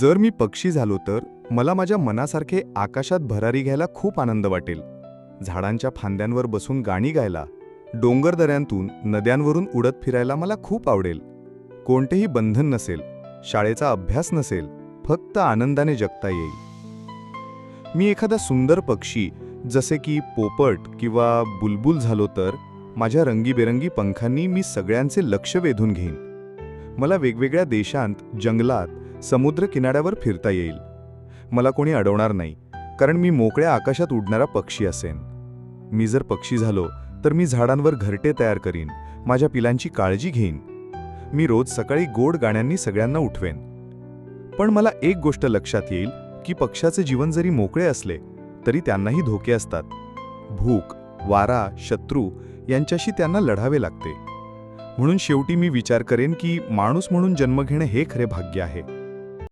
जर मी पक्षी झालो तर मला माझ्या मनासारखे आकाशात भरारी घ्यायला खूप आनंद वाटेल. झाडांच्या फांद्यांवर बसून गाणी गायला डोंगर दऱ्यांतून नद्यांवरून उडत फिरायला मला खूप आवडेल. कोणतेही बंधन नसेल शाळेचा अभ्यास नसेल फक्त आनंदाने जगता येईल. मी एखादा सुंदर पक्षी जसे की पोपट किंवा बुलबुल झालो तर माझ्या रंगीबेरंगी पंखांनी मी सगळ्यांचे लक्ष वेधून घेईन. मला वेगवेगळ्या देशांत जंगलात समुद्र किनाऱ्यावर फिरता येईल. मला कोणी अडवणार नाही कारण मी मोकळ्या आकाशात उडणारा पक्षी असेन. मी जर पक्षी झालो तर मी झाडांवर घरटे तयार करीन माझ्या पिलांची काळजी घेईन. मी रोज सकाळी गोड गाण्यांनी सगळ्यांना उठवेन. पण मला एक गोष्ट लक्षात येईल की पक्षाचे जीवन जरी मोकळे असले तरी त्यांनाही धोके असतात. भूक वारा शत्रू यांच्याशी त्यांना लढावे लागते. म्हणून शेवटी मी विचार करेन की माणूस म्हणून जन्म घेणे हे खरे भाग्य आहे.